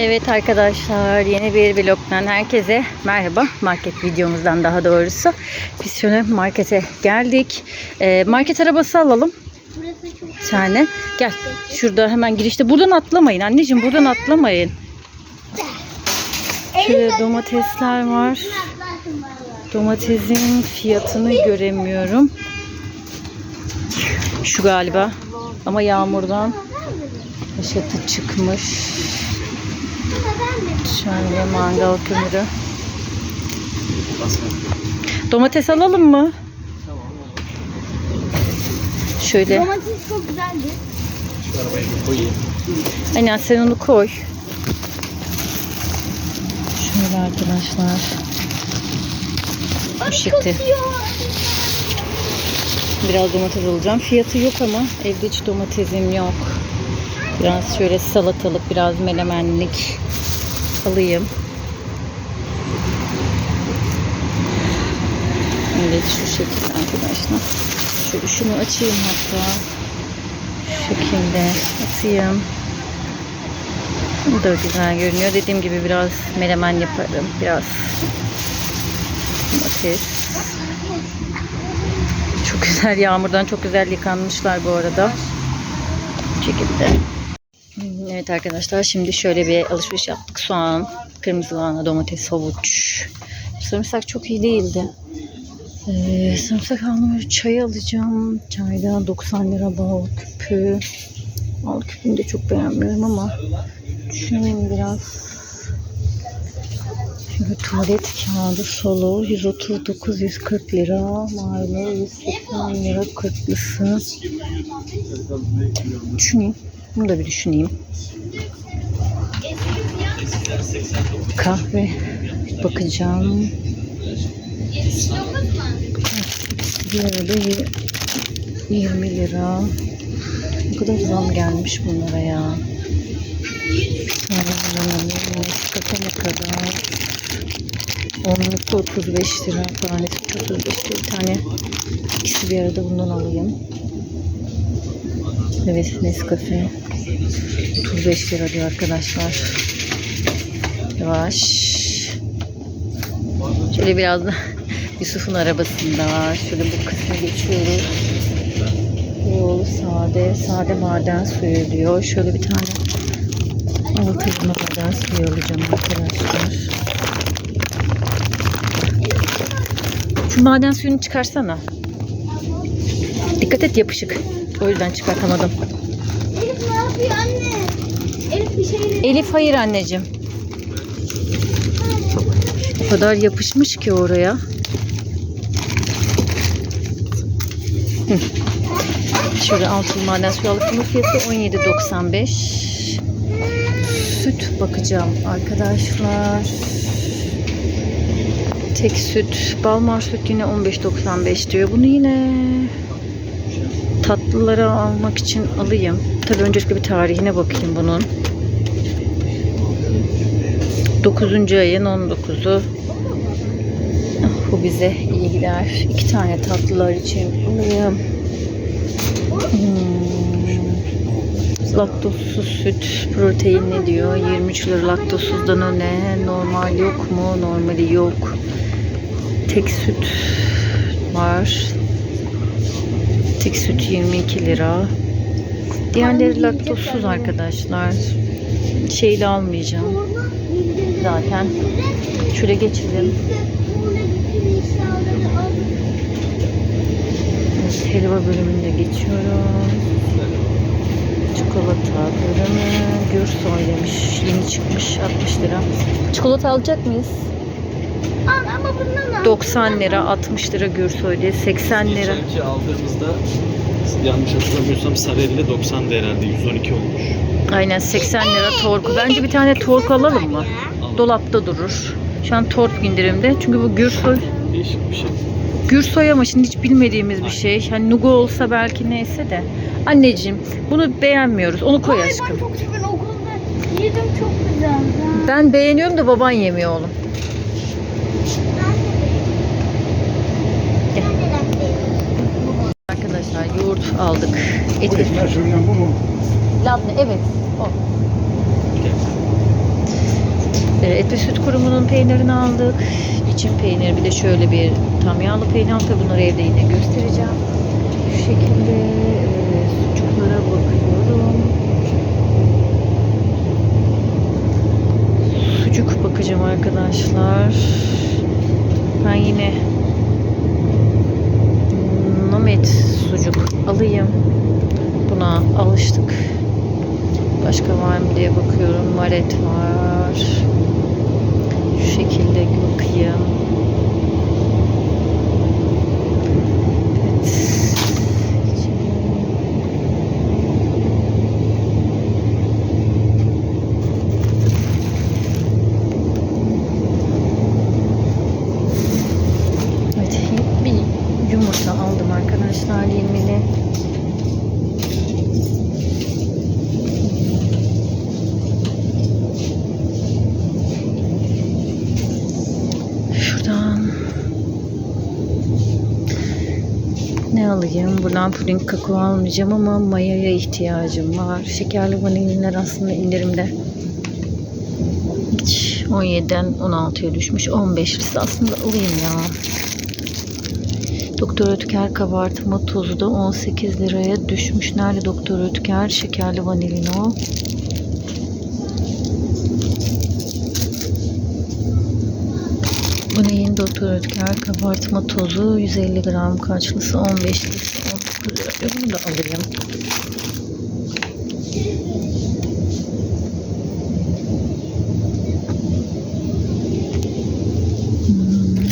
Evet arkadaşlar yeni bir vlogdan herkese merhaba. Market videomuzdan daha doğrusu. Biz şöyle markete geldik. Ee, market arabası alalım. Bir tane. Gel şurada hemen girişte. Buradan atlamayın anneciğim buradan atlamayın. Şöyle domatesler var. Domatesin fiyatını göremiyorum. Şu galiba. Ama yağmurdan poşeti çıkmış. Şöyle mangal kömürü. Domates alalım mı? Şöyle. Domates çok güzeldi. Aynen sen onu koy. Şöyle arkadaşlar. Bu şekilde. Biraz domates alacağım. Fiyatı yok ama evde hiç domatesim yok. Biraz şöyle salatalık, biraz melemenlik alayım. Evet şu şekilde arkadaşlar. Şöyle şunu açayım hatta. Şu şekilde atayım. Bu da güzel görünüyor. Dediğim gibi biraz melemen yaparım. Biraz domates. Çok güzel yağmurdan çok güzel yıkanmışlar bu arada. Bu şekilde. Evet arkadaşlar şimdi şöyle bir alışveriş yaptık. Soğan, kırmızı lahana, domates, havuç. Sarımsak çok iyi değildi. Ee, sarımsak aldım. Çay alacağım. Çayda 90 lira bal küpü. Bal küpünü de çok beğenmiyorum ama düşüneyim biraz. Şimdi tuvalet kağıdı solo 139 140 lira. Maile 180 lira 40'lısı. Düşüneyim. Bunu da bir düşüneyim. Kahve bakacağım. Y- 20 lira. Ne kadar zam gelmiş bunlara ya. Nescafe ne kadar? Onlukta 35 lira. Tanesi 35 lira. Bir tane ikisi bir arada bundan alayım. Evet Nescafe. 35 lira diyor arkadaşlar. Yavaş. Şöyle biraz da Yusuf'un arabasında var. Şöyle bu kısmı geçiyoruz. Yol sade. Sade maden suyu diyor. Şöyle bir tane altı maden suyu alacağım arkadaşlar. Şu maden suyunu çıkarsana. Dikkat et yapışık. O yüzden çıkartamadım. Elif ne yapıyor anne? Elif bir şey Elif hayır anneciğim. O kadar yapışmış ki oraya. Hı. Şöyle altın maden suyu alıp bunun fiyatı 17.95. Süt bakacağım arkadaşlar. Tek süt. Balmar süt yine 15.95 diyor. Bunu yine tatlılara almak için alayım. Tabii öncelikle bir tarihine bakayım bunun. 9. ayın 19'u. Ah, Bu bize iyi gider. İki tane tatlılar için alayım. Hmm. Laktozsuz süt, protein ne diyor? 23 lira laktozsuzdan o ne? Normal yok mu? Normali yok. Tek süt var. Tek süt 22 lira. Diğerleri laktozsuz arkadaşlar. Şeyli almayacağım zaten. Şöyle geçelim. Evet, helva bölümünde geçiyorum. Çikolata bölümü. Gürsoy demiş. Yeni çıkmış 60 lira. Çikolata alacak mıyız? Al ama bundan al. 90 lira, 60 lira Gürsoy diye 80 lira. Geçenki aldığımızda yanlış hatırlamıyorsam Sarelli 90 herhalde 112 olmuş. Aynen 80 lira torku. Bence bir tane torku alalım mı? Dolapta durur. Şu an tork indirimde. Çünkü bu Gürsoy Değişik bir şey. Gürsoy ama şimdi hiç bilmediğimiz bir şey. Hani Nugo olsa belki neyse de. Anneciğim bunu beğenmiyoruz. Onu koy Ay, aşkım. ben çok seviyorum okulda. Yedim çok güzel. Ben beğeniyorum da baban yemiyor oğlum. Gel. Arkadaşlar yoğurt aldık. Et Ekmek bu mu? Labne evet o. e, et ve süt kurumunun peynirini aldık. İçin peyniri bir de şöyle bir tam yağlı peynir aldık. Bunları evde yine göstereceğim. Şu şekilde e, sucuklara bakıyorum. Sucuk bakacağım arkadaşlar. Ben yine Nomet sucuk alayım. Buna alıştık. Başka var mı diye bakıyorum. Maret var. Şu şekilde bakayım. Evet. Evet, bir yumurta aldım arkadaşlar 20'li. Şuradan ne alayım? Buradan puding kakao almayacağım ama mayaya ihtiyacım var. Şekerli vanilyalar aslında indirimde. Hiç 17'den 16'ya düşmüş. 15 lirası aslında alayım ya. Doktor Ötker kabartma tozu da 18 liraya düşmüş. Nerede Doktor Ötker? Şekerli vanilino. Bu Ötker kabartma tozu 150 gram kaçlısı 15 lirası 19 lira. Bunu da alayım. Hmm.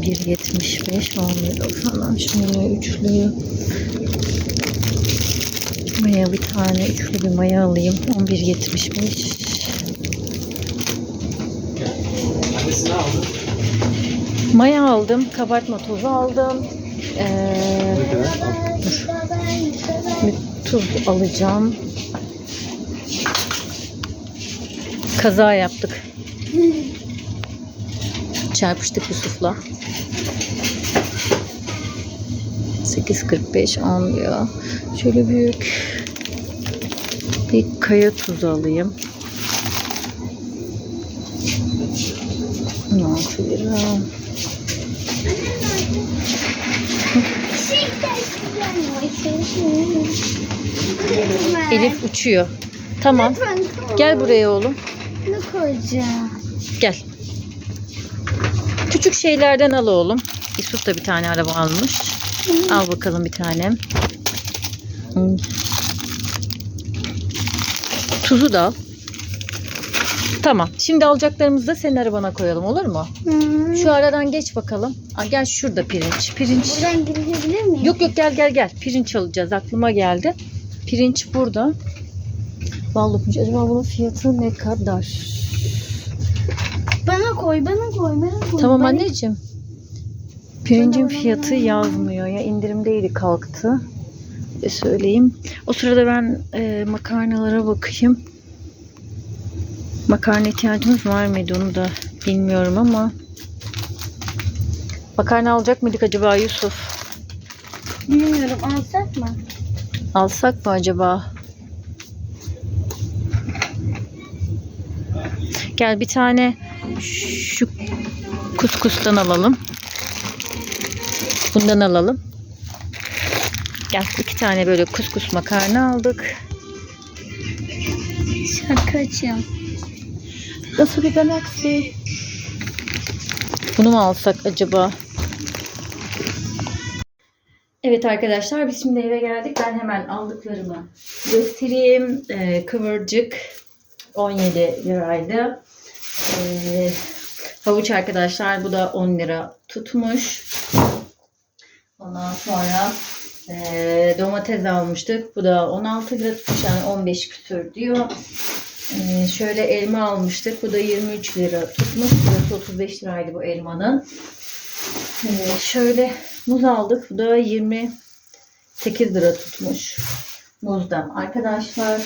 11.75 11.90'dan şöyle üçlü maya bir tane üçlü bir maya alayım. 11.75 Annesi ne aldı? maya aldım kabartma tozu aldım. Ee, bir tuz alacağım. Kaza yaptık. Çarpıştık Yusuf'la. 8.45 10 diyor. Şöyle büyük bir kaya tuzu alayım. 16 lira. Elif uçuyor. Tamam. Gel buraya oğlum. Ne koyacağım? Gel. Küçük şeylerden al oğlum. Yusuf da bir tane araba almış. Al bakalım bir tane. Tuzu da al. Tamam. Şimdi alacaklarımızı da senin arabana koyalım olur mu? Hmm. Şu aradan geç bakalım. Aa, gel şurada pirinç. Pirinç. Buradan girebilir miyim? Yok yok gel gel gel. Pirinç alacağız. Aklıma geldi. Pirinç burada. Vallahi pirinç. Acaba bunun fiyatı ne kadar? Bana koy, bana koy, bana koy. Tamam Bana- anneciğim. Pirincin fiyatı yazmıyor ya indirimdeydi kalktı. De söyleyeyim. O sırada ben e, makarnalara bakayım. Makarna ihtiyacımız var mıydı onu da bilmiyorum ama. Makarna alacak mıydık acaba Yusuf? Bilmiyorum, alsak mı? Alsak mı acaba? Gel bir tane şu kuskustan alalım. Bundan alalım. Gel iki tane böyle kuskus makarna aldık. Şarkı açıyorum. Nasıl bir galaksi? Bunu mu alsak acaba? Evet arkadaşlar biz şimdi eve geldik. Ben hemen aldıklarımı göstereyim. Ee, kıvırcık 17 liraydı. Ee, havuç arkadaşlar bu da 10 lira tutmuş. Ondan sonra ee, domates almıştık. Bu da 16 lira tutmuş yani 15 küsür diyor. Ee, şöyle elma almıştık. Bu da 23 lira tutmuş. Burası 35 liraydı bu elmanın. Ee, şöyle muz aldık. Bu da 28 lira tutmuş. Muzdan. Arkadaşlar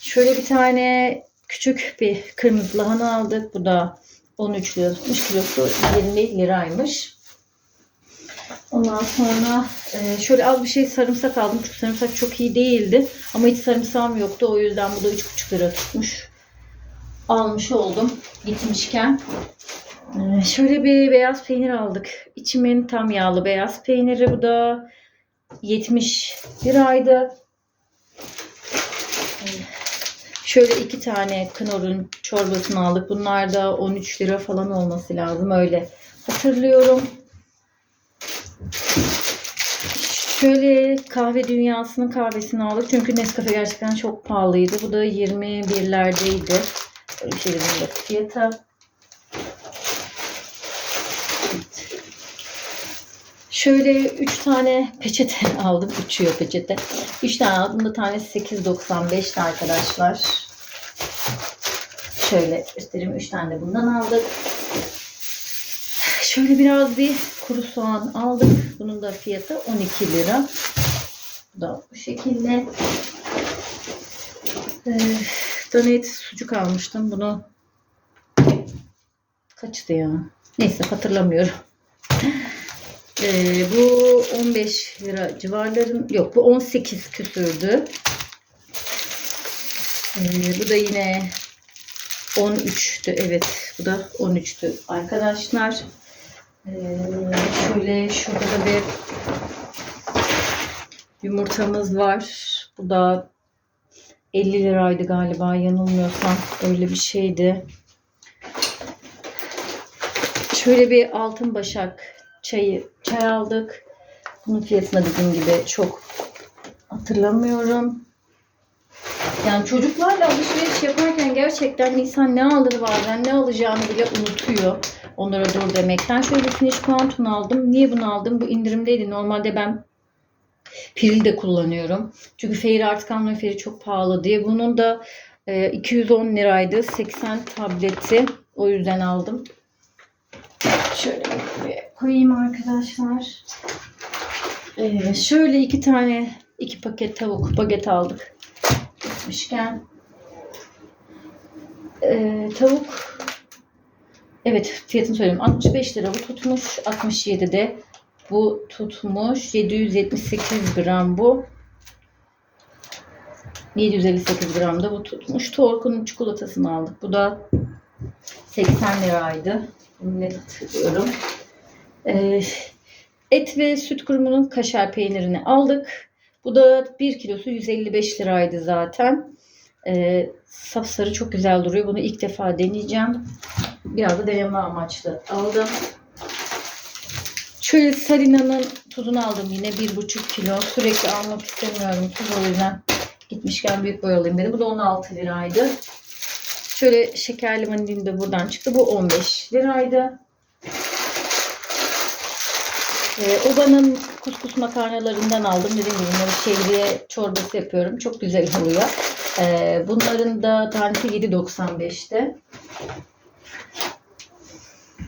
şöyle bir tane küçük bir kırmızı lahana aldık. Bu da 13 lira tutmuş. Kilosu 20 liraymış. Ondan sonra Ee, şöyle az bir şey sarımsak aldım. Çünkü sarımsak çok iyi değildi. Ama hiç sarımsağım yoktu. O yüzden bu da 3,5 lira tutmuş. Almış oldum gitmişken. Ee, şöyle bir beyaz peynir aldık. İçimin tam yağlı beyaz peyniri. Bu da 70 liraydı. Şöyle iki tane knorrun çorbasını aldık. Bunlar da 13 lira falan olması lazım. Öyle hatırlıyorum. Şöyle kahve dünyasının kahvesini aldık. Çünkü Nescafe gerçekten çok pahalıydı. Bu da 21'lerdeydi. Böyle şey bunun da fiyatı. Şöyle 3 tane peçete aldım. Uçuyor peçete. 3 tane aldım. Bunda tanesi 8.95'ti arkadaşlar. Şöyle göstereyim. 3 tane de bundan aldık. Şöyle biraz bir kuru soğan aldık. Bunun da fiyatı 12 lira. Bu da bu şekilde. Ee, donate sucuk almıştım. Bunu kaçtı ya? Neyse hatırlamıyorum. Ee, bu 15 lira civarların yok bu 18 küsürdü. Ee, bu da yine 13'tü evet bu da 13'tü arkadaşlar. Ee, şöyle şurada da bir yumurtamız var. Bu da 50 liraydı galiba yanılmıyorsam öyle bir şeydi. Şöyle bir altın başak çayı çay aldık. Bunun fiyatını dediğim gibi çok hatırlamıyorum. Yani çocuklarla alışveriş yaparken gerçekten insan ne alır bazen ne alacağını bile unutuyor. Onlara dur demekten. Şöyle bir Finish Quantum aldım. Niye bunu aldım? Bu indirimdeydi. Normalde ben Piril de kullanıyorum. Çünkü Fair artık almıyor. Fair çok pahalı diye. Bunun da e, 210 liraydı. 80 tableti. O yüzden aldım. Şöyle koyayım arkadaşlar. Ee, şöyle iki tane iki paket tavuk baget aldık. Gitmişken. Ee, tavuk evet fiyatını söyleyeyim. 65 lira bu tutmuş. 67 de bu tutmuş. 778 gram bu. 758 gram da bu tutmuş. Torku'nun çikolatasını aldık. Bu da 80 liraydı. Net hatırlıyorum. Ee, et ve süt kurumunun kaşar peynirini aldık. Bu da 1 kilosu 155 liraydı zaten. Ee, sapsarı çok güzel duruyor. Bunu ilk defa deneyeceğim. Biraz da deneme amaçlı aldım. Şöyle Sarina'nın tuzunu aldım yine 1,5 kilo. Sürekli almak istemiyorum tuz o yüzden gitmişken büyük boy alayım dedim. Bu da 16 liraydı. Şöyle şekerli vanilin de buradan çıktı. Bu 15 liraydı. Ee, Oba'nın kuskus makarnalarından aldım. Dediğim gibi bunları şehriye çorbası yapıyorum. Çok güzel oluyor. Ee, bunların da tanesi 7.95'te.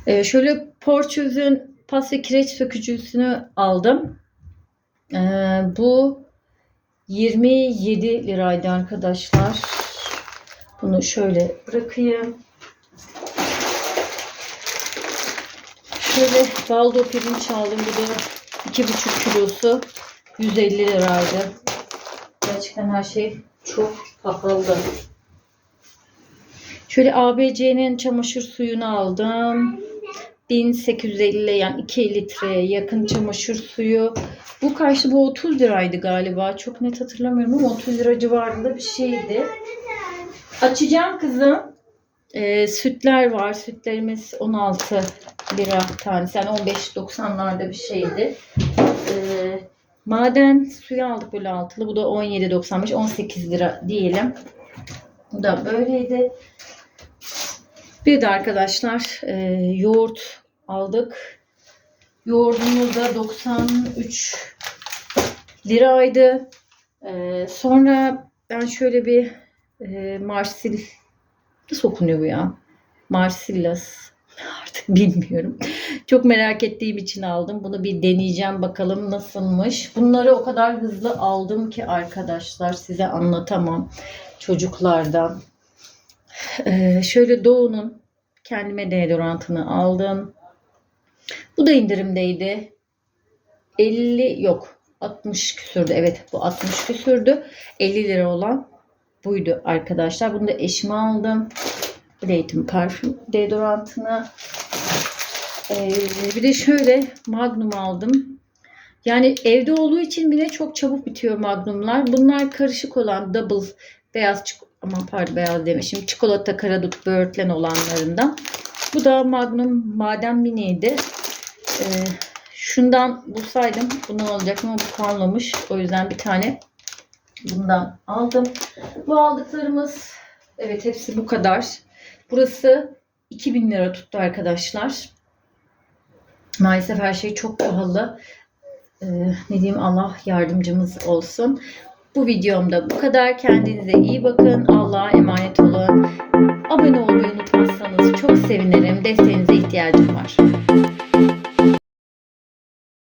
Ee, şöyle Porçöz'ün pas kireç sökücüsünü aldım. Ee, bu 27 liraydı arkadaşlar. Bunu şöyle bırakayım. Şöyle baldo pirinç aldım. Bu da 2,5 kilosu 150 liraydı. Gerçekten her şey çok pahalı. Şöyle ABC'nin çamaşır suyunu aldım. 1850 yani 2 litreye yakın çamaşır suyu. Bu karşı bu 30 liraydı galiba. Çok net hatırlamıyorum ama 30 lira civarında bir şeydi. Açacağım kızım. Ee, sütler var. Sütlerimiz 16 lira tanesi. Yani 15.90'larda bir şeydi. Ee, maden suyu aldık böyle altılı. Bu da 17.95. 18 lira diyelim. Bu da böyleydi. Bir de arkadaşlar e, yoğurt aldık. Yoğurdumuz da 93 liraydı. Ee, sonra ben şöyle bir e, Marsil nasıl okunuyor bu ya? Marsillas artık bilmiyorum. Çok merak ettiğim için aldım. Bunu bir deneyeceğim bakalım nasılmış. Bunları o kadar hızlı aldım ki arkadaşlar size anlatamam çocuklardan. Ee, şöyle Doğu'nun kendime deodorantını aldım. Bu da indirimdeydi. 50 yok 60 küsürdü. Evet bu 60 küsürdü. 50 lira olan buydu arkadaşlar. Bunu da eşime aldım. Layton parfüm deodorantını. Ee, bir de şöyle Magnum aldım. Yani evde olduğu için bile çok çabuk bitiyor Magnumlar. Bunlar karışık olan double beyaz çik- aman pardon beyaz demişim. Çikolata karadut böğürtlen olanlarından. Bu da Magnum maden miniydi. Ee, şundan bulsaydım bundan olacaktım ama bu kalmamış. O yüzden bir tane bundan aldım. Bu aldıklarımız evet hepsi bu kadar. Burası 2000 lira tuttu arkadaşlar. Maalesef her şey çok pahalı. Ee, ne diyeyim Allah yardımcımız olsun. Bu videomda bu kadar. Kendinize iyi bakın. Allah'a emanet olun. Abone olmayı unutmazsanız çok sevinirim. Desteğinize ihtiyacım var.